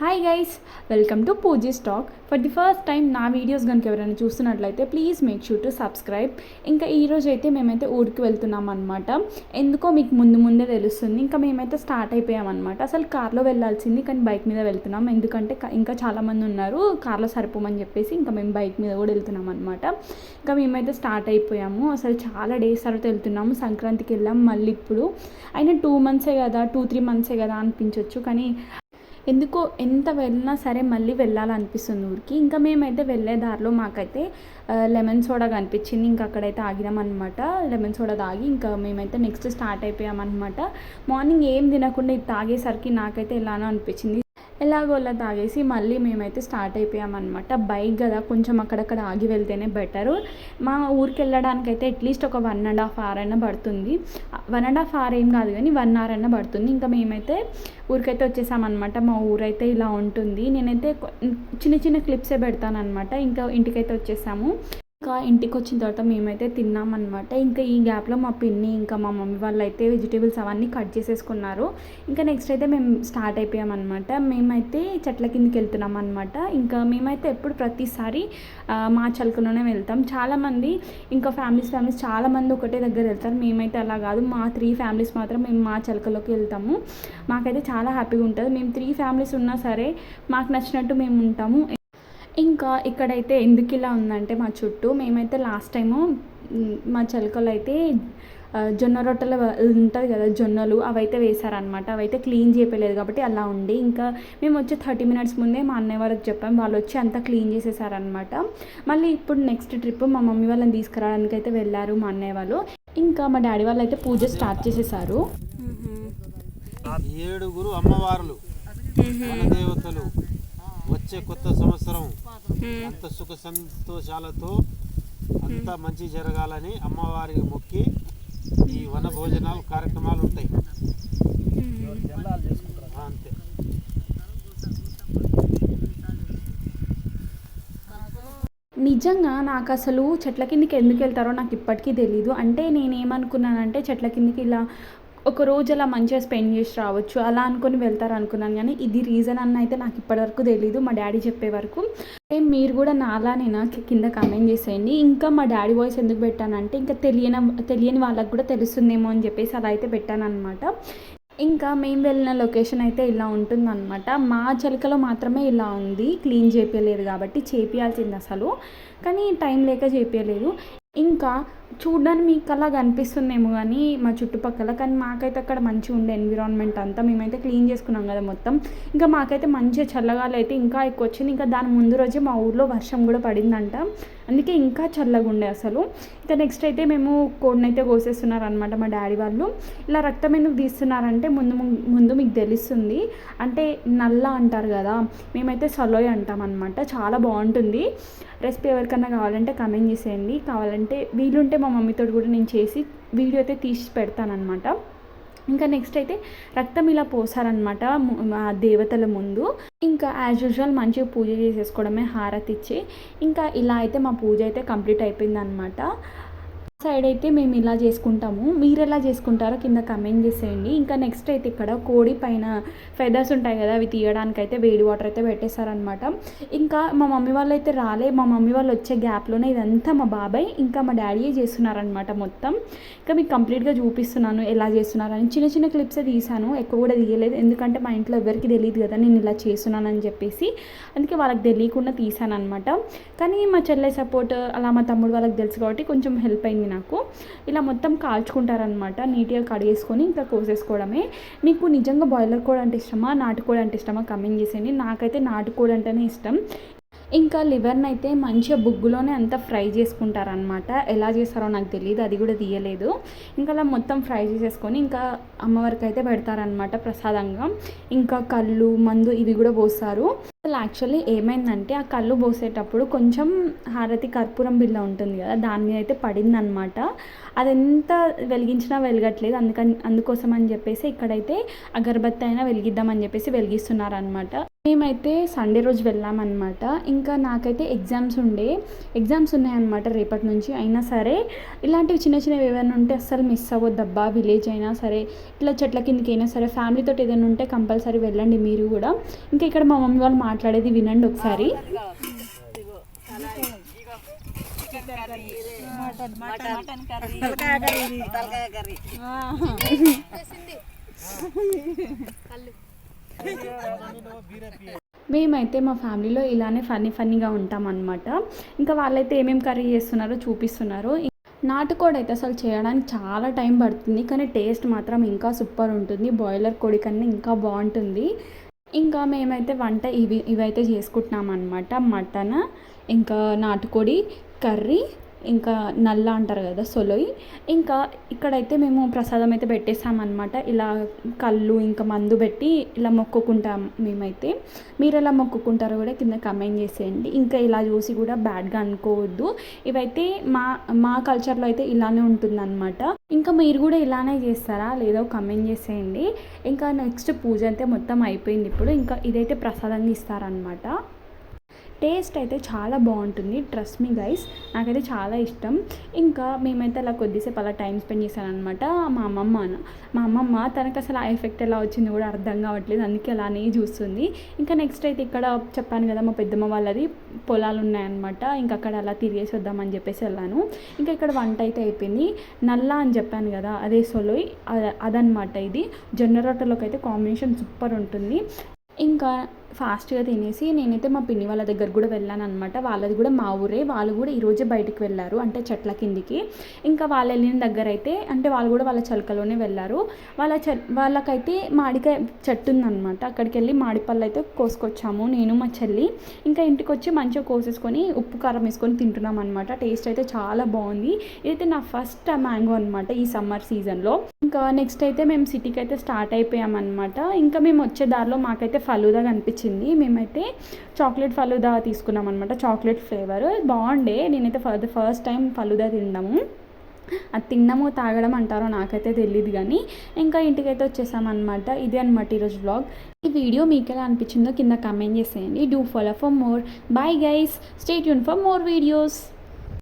Hi guys welcome to Pooji stock for the first time నా videos కనుక ఎవరైనా చూస్తున్నట్లయితే please make sure to subscribe ఇంకా ఈరోజు అయితే మేమైతే ఊరికి వెళ్తున్నాం అనమాట ఎందుకో మీకు ముందు ముందే తెలుస్తుంది ఇంకా మేమైతే స్టార్ట్ అయిపోయామన్నమాట. అసలు కార్లో వెళ్ళాల్సింది కానీ బైక్ మీద వెళ్తున్నాం. ఎందుకంటే ఇంకా చాలామంది ఉన్నారు కార్లో సరిపోమని చెప్పేసి ఇంకా మేము బైక్ మీద కూడా వెళ్తున్నాం అనమాట ఇంకా మేమైతే స్టార్ట్ అయిపోయాము. అసలు చాలా డేస్ తర్వాత వెళ్తున్నాము. సంక్రాంతికి వెళ్ళాం మళ్ళీ ఇప్పుడు. అయినా టూ మంత్సే కదా టూ త్రీ మంత్సే కదా అనిపించవచ్చు కానీ ఎందుకో ఎంత వెళ్ళినా సరే మళ్ళీ వెళ్ళాలనిపిస్తుంది ఊరికి. ఇంకా మేమైతే వెళ్ళే దారిలో మాకైతే లెమన్ సోడా కనిపించింది. ఇంకా అక్కడైతే ఆగినామన్నమాట. లెమన్ సోడా తాగి ఇంకా మేమైతే నెక్స్ట్ స్టార్ట్ అయిపోయామన్నమాట. మార్నింగ్ ఏం తినకుండా ఇది తాగేసరికి నాకైతే ఎలానో అనిపించింది. ఎలాగోలా తాగేసి మళ్ళీ మేమైతే స్టార్ట్ అయిపోయామన్నమాట. బైక్ కదా కొంచెం అక్కడక్కడ ఆగి వెళ్తేనే బెటరు. మా ఊరికి వెళ్ళడానికైతే అట్లీస్ట్ ఒక వన్ అండ్ హాఫ్ అవర్ అయినా పడుతుంది. వన్ అండ్ హాఫ్ అవర్ ఏం కాదు కానీ వన్ అవర్ అయినా పడుతుంది. ఇంకా మేమైతే ఊరికైతే వచ్చేసామన్నమాట. మా ఊరైతే ఇలా ఉంటుంది. నేనైతే చిన్న చిన్న క్లిప్సే పెడతానమాట ఇంకా ఇంటికైతే వచ్చేసాము. ఇంకా ఇంటికి వచ్చిన తర్వాత మేమైతే తిన్నామన్నమాట. ఇంకా ఈ గ్యాప్లో మా పిన్ని ఇంకా మా మమ్మీ వాళ్ళు అయితే వెజిటేబుల్స్ అవన్నీ కట్ చేసేసుకున్నారు. ఇంకా నెక్స్ట్ అయితే మేము స్టార్ట్ అయిపోయామన్నమాట. మేమైతే చెట్ల కిందకి వెళ్తున్నాం అనమాట ఇంకా మేమైతే ఎప్పుడు ప్రతిసారి మా చలకలోనే వెళ్తాం. చాలామంది ఇంకా ఫ్యామిలీస్ ఫ్యామిలీస్ చాలామంది ఒకటే దగ్గర వెళ్తారు. మేమైతే అలా కాదు. మా త్రీ ఫ్యామిలీస్ మాత్రం మేము మా చలకలోకి వెళ్తాము. మాకైతే చాలా హ్యాపీగా ఉంటుంది. మేము త్రీ ఫ్యామిలీస్ ఉన్నా సరే మాకు నచ్చినట్టు మేము ఉంటాము. ఇంకా ఇక్కడైతే ఎందుకు ఇలా ఉందంటే మా చుట్టూ మేమైతే లాస్ట్ టైము మ్, చిలకలు అయితే జొన్న రొట్టెలు ఉంటుంది కదా జొన్నలు అవైతే వేశారనమాట అవైతే క్లీన్ చేయలేదు కాబట్టి అలా ఉండి ఇంకా మేము వచ్చి థర్టీ మినిట్స్ ముందే మా అన్నయ్య వాళ్ళకి చెప్పాం. వాళ్ళు వచ్చి అంతా క్లీన్ చేసేసారనమాట మళ్ళీ ఇప్పుడు నెక్స్ట్ ట్రిప్ మా మమ్మీ వాళ్ళని తీసుకురావడానికి అయితే వెళ్ళారు మా అన్నయ్య వాళ్ళు. ఇంకా మా డాడీ వాళ్ళు అయితే పూజ స్టార్ట్ చేసేసారు. ఏడుగురు అమ్మవార్లు దేవతలు వచ్చే కొత్త సంవత్సరం. అంత సుఖ సంతోషాలతో అంత మంచి జరగాలని అమ్మవారికి మొక్కి ఈ వన భోజనాలు కార్యక్రమాలు ఉంటాయి. అంతే. నిజంగా నాకు అసలు చెట్ల కిందకి ఎందుకు వెళ్తారో నాకు ఇప్పటికీ తెలీదు. అంటే నేను ఏమనుకున్నానంటే చెట్ల కిందకి ఇలా ఒక రోజు అలా మంచిగా స్పెండ్ చేసి రావచ్చు అలా అనుకొని వెళ్తారు అనుకున్నాను కానీ ఇది రీజన్ అన్న అయితే నాకు ఇప్పటివరకు తెలీదు. మా డాడీ చెప్పే వరకు. అంటే మీరు కూడా నాలానేనా కి- కింద కమెంట్ చేసేయండి. ఇంకా మా డాడీ వాయిస్ ఎందుకు పెట్టానంటే ఇంకా తెలియని తెలియని వాళ్ళకి కూడా తెలుస్తుందేమో అని చెప్పేసి అలా అయితే పెట్టాను అనమాట ఇంకా మేము వెళ్ళిన లొకేషన్ అయితే ఇలా ఉంటుందన్నమాట. మా చలికలో మాత్రమే ఇలా ఉంది. క్లీన్ చేపించలేదు కాబట్టి చేపియాల్సింది అసలు. కానీ టైం లేక చేపించలేదు ఇంకా చూడడానికి మీకు అలా కనిపిస్తుందేమో కానీ మా చుట్టుపక్కల కానీ మాకైతే అక్కడ మంచిగా ఉండే ఎన్విరాన్మెంట్ అంతా మేమైతే క్లీన్ చేసుకున్నాం కదా మొత్తం. ఇంకా మాకైతే మంచిగా చల్లగాలి అయితే ఇంకా ఎక్కువ వచ్చింది. ఇంకా దాని ముందు రోజే మా ఊర్లో వర్షం కూడా పడిందంట. అందుకే ఇంకా చల్లగా ఉండే అసలు. ఇంకా నెక్స్ట్ అయితే మేము కోడినైతే కోసేస్తున్నారు అనమాట మా డాడీ వాళ్ళు. ఇలా రక్తం ఎందుకు తీస్తున్నారంటే ముందు ముందు మీకు తెలుస్తుంది. అంటే నల్ల అంటారు కదా మేమైతే సలోయ్ అంటాం అనమాట చాలా బాగుంటుంది. రెసిపీ ఎవరికన్నా కావాలంటే కమెంట్ చేసేయండి. కావాలంటే వీలుంటే మా మమ్మీతో కూడా నేను చేసి వీడియో అయితే తీసి పెడతానమాట ఇంకా నెక్స్ట్ అయితే రక్తం ఇలా పోసారనమాట మా దేవతల ముందు. ఇంకా యాజ్ యూజువల్ మంచిగా పూజ చేసేసుకోవడమే హారతి ఇచ్చి ఇంకా ఇలా అయితే మా పూజ అయితే కంప్లీట్ అయిపోయిందనమాట సైడ్ అయితే మేము ఇలా చేసుకుంటాము. మీరు ఎలా చేసుకుంటారో కింద కమెంట్ చేసేయండి. ఇంకా నెక్స్ట్ అయితే ఇక్కడ కోడి పైన ఫెదర్స్ ఉంటాయి కదా అవి తీయడానికి అయితే వేడి వాటర్ అయితే పెట్టేశారనమాట ఇంకా మా మమ్మీ వాళ్ళు అయితే రాలే. మా మమ్మీ వాళ్ళు వచ్చే గ్యాప్లోనే ఇదంతా మా బాబాయ్ ఇంకా మా డాడీయే చేస్తున్నారనమాట మొత్తం. ఇంకా మీకు కంప్లీట్గా చూపిస్తున్నాను ఎలా చేస్తున్నారని చిన్న చిన్న క్లిప్సే తీసాను ఎక్కువ కూడా తీయలేదు. ఎందుకంటే మా ఇంట్లో ఎవరికి తెలియదు కదా నేను ఇలా చేస్తున్నానని చెప్పేసి. అందుకే వాళ్ళకి తెలియకుండా తీసాను అనమాట కానీ మా చెల్లె సపోర్ట్ అలా మా తమ్ముడు వాళ్ళకి తెలుసు కాబట్టి కొంచెం హెల్ప్ అయింది నాకు. ఇలా మొత్తం కాల్చుకుంటారనమాట నీట్గా కడిగేసుకొని ఇంకా కోసేసుకోవడమే మీకు నిజంగా బాయిలర్ కోడి అంటే ఇష్టమా నాటుకోడి అంటే ఇష్టమా కమెంట్ చేసేయండి. నాకైతే నాటుకోడి అంటేనే ఇష్టం. ఇంకా లివర్ని అయితే మంచిగా బుగ్గులోనే అంతా ఫ్రై చేసుకుంటారనమాట ఎలా చేస్తారో నాకు తెలియదు అది కూడా తీయలేదు. ఇంకా అలా మొత్తం ఫ్రై చేసేసుకొని ఇంకా అమ్మవారికి అయితే పెడతారనమాట ప్రసాదంగా. ఇంకా కళ్ళు మందు ఇవి కూడా పోస్తారు. అసలు యాక్చువల్లీ ఏమైందంటే ఆ కళ్ళు పోసేటప్పుడు కొంచెం హారతి కర్పూరం బిల్ల ఉంటుంది కదా దాని మీద అయితే పడిందనమాట అది ఎంత వెలిగించినా వెలగట్లేదు అందుకని అందుకోసం అని చెప్పేసి ఇక్కడైతే అగరబత్తి అయినా వెలిగిద్దామని చెప్పేసి వెలిగిస్తున్నారనమాట మేమైతే సండే రోజు వెళ్ళామన్నమాట. ఇంకా నాకైతే ఎగ్జామ్స్ ఉండే. ఎగ్జామ్స్ ఉన్నాయన్నమాట రేపటి నుంచి. అయినా సరే ఇలాంటివి చిన్న చిన్నవి ఏమైనా ఉంటే అస్సలు మిస్ అవ్వద్దబ్బా విలేజ్ అయినా సరే. ఇట్లా చెట్ల కిందకి అయినా సరే ఫ్యామిలీతో ఏదైనా ఉంటే కంపల్సరీ వెళ్ళండి మీరు కూడా. ఇంకా ఇక్కడ మా మమ్మీ వాళ్ళు మాట్లాడేది వినండి ఒకసారి. మేమైతే మా ఫ్యామిలీలో ఇలానే ఫన్నీ ఫన్నీగా ఉంటాం అనమాట ఇంకా వాళ్ళైతే ఏమేమి కర్రీ చేస్తున్నారో చూపిస్తున్నారు. నాటుకోడి అయితే అసలు చేయడానికి చాలా టైం పడుతుంది కానీ టేస్ట్ మాత్రం ఇంకా సూపర్ ఉంటుంది. బాయిలర్ కోడి కన్నా ఇంకా బాగుంటుంది. ఇంకా మేమైతే వంట ఇవి ఇవైతే చేసుకుంటున్నాం అనమాట మటన్ ఇంకా నాటుకోడి కర్రీ ఇంకా నల్ల అంటారు కదా సొలొయి. ఇంకా ఇక్కడైతే మేము ప్రసాదం అయితే పెట్టేసామన్నమాట ఇలా కళ్ళు ఇంకా మందు పెట్టి ఇలా మొక్కుకుంటాం మేమైతే. మీరు ఎలా మొక్కుకుంటారో కూడా కింద కమెంట్ చేసేయండి. ఇంకా ఇలా చూసి కూడా బ్యాడ్గా అనుకోవద్దు. ఇవైతే మా మా కల్చర్లో అయితే ఇలానే ఉంటుందన్నమాట. ఇంకా మీరు కూడా ఇలానే చేస్తారా? లేదో కమెంట్ చేసేయండి. ఇంకా నెక్స్ట్ పూజ అయితే మొత్తం అయిపోయింది ఇప్పుడు. ఇంకా ఇదైతే ప్రసాదంగా ఇస్తారనమాట టేస్ట్ అయితే చాలా బాగుంటుంది ట్రస్ట్ మీ గైస్ నాకైతే చాలా ఇష్టం. ఇంకా మేమైతే అలా కొద్దిసేపు అలా టైం స్పెండ్ చేశానమాట మా అమ్మమ్మ మా అమ్మమ్మ తనకు అసలు ఆ ఎఫెక్ట్ ఎలా వచ్చింది కూడా అర్థం కావట్లేదు. అందుకే అలానే చూస్తుంది. ఇంకా నెక్స్ట్ అయితే ఇక్కడ చెప్పాను కదా మా పెద్దమ్మ వాళ్ళది పొలాలు ఉన్నాయన్నమాట. ఇంకా అక్కడ అలా తిరిగేసి వద్దామని చెప్పేసి వెళ్ళాను. ఇంకా ఇక్కడ వంట అయితే అయిపోయింది. నల్ల అని చెప్పాను కదా అదే సొలోయ్. అదనమాట ఇది. జొన్న రొట్టెలోకి అయితే కాంబినేషన్ సూపర్ ఉంటుంది. ఇంకా ఫాస్ట్గా తినేసి నేనైతే మా పిన్ని వాళ్ళ దగ్గర కూడా వెళ్ళాను అనమాట వాళ్ళది కూడా మా ఊరే. వాళ్ళు కూడా ఈరోజే బయటికి వెళ్ళారు అంటే చెట్ల కిందికి. ఇంకా వాళ్ళు వెళ్ళిన దగ్గర అయితే అంటే వాళ్ళు కూడా వాళ్ళ చలకలోనే వెళ్ళారు. వాళ్ళ చె వాళ్ళకైతే మాడికాయ చెట్టు ఉందనమాట అక్కడికి వెళ్ళి మాడిపళ్ళు అయితే కోసుకొచ్చాము నేను మా చెల్లి. ఇంకా ఇంటికి వచ్చి మంచిగా కోసేసుకొని ఉప్పు కారం వేసుకొని తింటున్నాం అనమాట టేస్ట్ అయితే చాలా బాగుంది. ఇదైతే నా ఫస్ట్ మ్యాంగో అనమాట ఈ సమ్మర్ సీజన్లో. ఇంకా నెక్స్ట్ అయితే మేము సిటీకి అయితే స్టార్ట్ అయిపోయామన్నమాట. ఇంకా మేము వచ్చే దారిలో మాకైతే ఫలూదా కనిపించింది మేమైతే చాక్లెట్ ఫలుదా తీసుకున్నాం అనమాట చాక్లెట్ ఫ్లేవర్. బాగుండే. నేనైతే for the first time falooda తిన్నాము అది తినడము తాగడం అంటారో నాకైతే తెలియదు కానీ ఇంకా ఇంటికైతే వచ్చేసామన్నమాట ఇదే అనమాట ఈరోజు బ్లాగ్ ఈ వీడియో మీకు ఎలా అనిపించిందో కింద కమెంట్ చేసేయండి. Do follow for more bye guys stay Yoon for more videos